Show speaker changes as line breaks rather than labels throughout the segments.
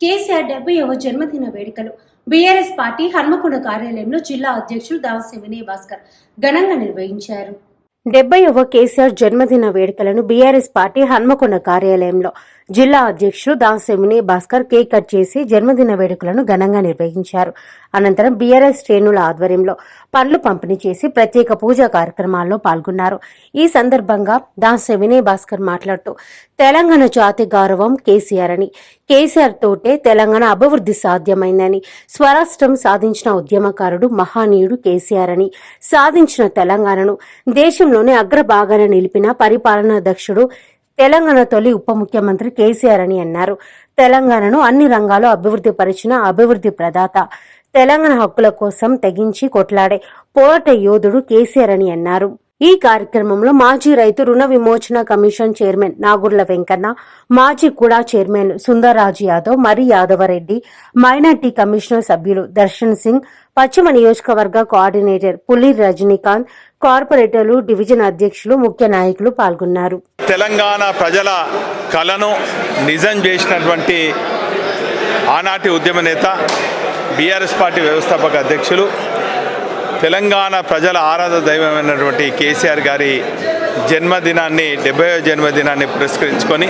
కేసీఆర్ డెబ్బైవ జన్మదిన వేడుకలు. BRS party Hanamkonda కార్యాలయంలో జిల్లా అధ్యక్షులు దాసి వినయ్ భాస్కర్ ఘనంగా నిర్వహించారు. డెబ్బైవ కేసీఆర్ జన్మదిన వేడుకలను బీఆర్ఎస్ పార్టీ హన్మకొండ కార్యాలయంలో జిల్లా అధ్యక్షుడు దాసెమిని భాస్కర్ కేక్ కట్ చేసి జన్మదిన వేడుకలను ఘనంగా నిర్వహించారు. అనంతరం బీఆర్ఎస్ శ్రేణుల ఆధ్వర్యంలో పండ్లు పంపిణీ చేసి ప్రత్యేక పూజా కార్యక్రమాల్లో పాల్గొన్నారు. ఈ సందర్భంగా దాసె వినయ్ భాస్కర్ మాట్లాడుతూ తెలంగాణ జాతి గౌరవం కేసీఆర్ అని. కేసీఆర్ తోటే తెలంగాణ అభివృద్ధి సాధ్యమైందని. స్వరాష్ట్రం సాధించిన ఉద్యమకారుడు మహానీయుడు కేసీఆర్ అని. సాధించిన తెలంగాణను దేశంలోనే అగ్రభాగాన నిలిపిన పరిపాలనా దక్షుడు తెలంగాణ తొలి ఉప ముఖ్యమంత్రి కేసీఆర్ అని అన్నారు. తెలంగాణను అన్ని రంగాల్లో అభివృద్ధి పరిచిన అభివృద్ధి ప్రదాత. తెలంగాణ హక్కుల కోసం తెగించి కొట్లాడే పోరాట యోధుడు కేసీఆర్ అని అన్నారు. ఈ కార్యక్రమంలో మాజీ రైతు రుణ విమోచన కమిషన్ చైర్మన్ నాగుర్ల వెంకన్న మాజీ కూడా చైర్మన్ సుందర్రాజు యాదవ్ మరి యాదవరెడ్డి మైనార్టీ కమిషనర్ సభ్యులు దర్శన్ సింగ్ పశ్చిమ నియోజకవర్గ కోఆర్డినేటర్ పులి రజనీకాంత్ కార్పొరేటర్లు డివిజన్ అధ్యక్షులు ముఖ్య నాయకులు పాల్గొన్నారు.
తెలంగాణ ప్రజల కలను నిజం చేసినటువంటి ఆనాటి ఉద్యమ నేత బీఆర్ఎస్ పార్టీ వ్యవస్థాపక అధ్యక్షులు తెలంగాణ ప్రజల ఆరాధ దైవమైనటువంటి కేసీఆర్ గారి జన్మదినాన్ని డెబ్బై జన్మదినాన్ని పురస్కరించుకొని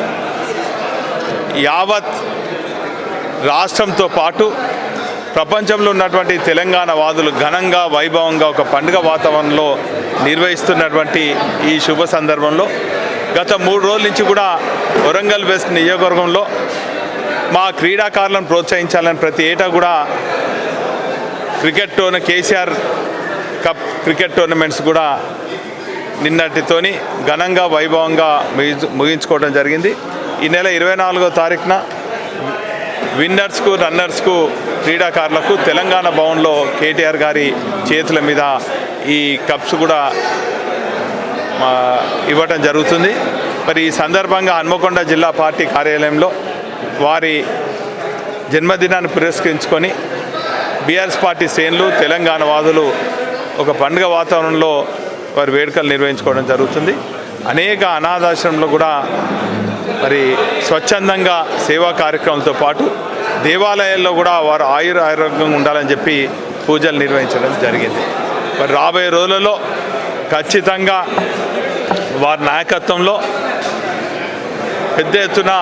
యావత్ రాష్ట్రంతో పాటు ప్రపంచంలో ఉన్నటువంటి తెలంగాణ వాదులు ఘనంగా వైభవంగా ఒక పండుగ వాతావరణంలో నిర్వహిస్తున్నటువంటి ఈ శుభ సందర్భంలో గత మూడు రోజుల నుంచి కూడా వరంగల్ వెస్ట్ నియోజకవర్గంలో మా క్రీడాకారులను ప్రోత్సహించాలని ప్రతి ఏటా కూడా cricket KCR cup cricket tournaments కూడా నిన్నటితోని ఘనంగా వైభవంగా ముగించుకోవడం జరిగింది. ఈ నెల ఇరవై నాలుగో తారీఖున విన్నర్స్కు రన్నర్స్కు క్రీడాకారులకు తెలంగాణ భవన్లో కేటీఆర్ గారి చేతుల మీద ఈ కప్స్ కూడా ఇవ్వటం జరుగుతుంది. మరి ఈ సందర్భంగా హన్మకొండ జిల్లా పార్టీ కార్యాలయంలో వారి జన్మదినాన్ని పురస్కరించుకొని బీఆర్ఎస్ పార్టీ శ్రేణులు తెలంగాణ వాదులు ఒక పండుగ వాతావరణంలో వారి వేడుకలు నిర్వహించుకోవడం జరుగుతుంది. అనేక అనాథాశ్రమంలో కూడా మరి స్వచ్ఛందంగా సేవా కార్యక్రమాలతో పాటు దేవాలయాల్లో కూడా వారు ఆయుర ఆరోగ్యంగా ఉండాలని చెప్పి పూజలు నిర్వహించడం జరిగింది. మరి రాబోయే రోజులలో ఖచ్చితంగా వారి నాయకత్వంలో పెద్ద ఎత్తున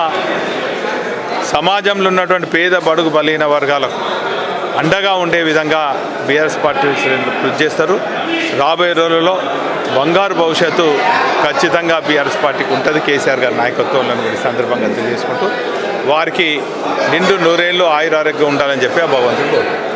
సమాజంలో ఉన్నటువంటి పేద బడుగు బలహీన వర్గాలకు అండగా ఉండే విధంగా బీఆర్ఎస్ పార్టీ శ్రేణులు కృషి చేస్తారు. రాబోయే రోజులలో బంగారు భవిష్యత్తు ఖచ్చితంగా బీఆర్ఎస్ పార్టీకి ఉంటుంది. కేసీఆర్ గారి నాయకత్వంలో కూడా ఈ సందర్భంగా తెలియజేసుకుంటూ వారికి నిండు నూరేళ్ళు ఆయురారోగ్యం ఉండాలని చెప్పి ఆ భగవంతుడు కోరుకుంటున్నాను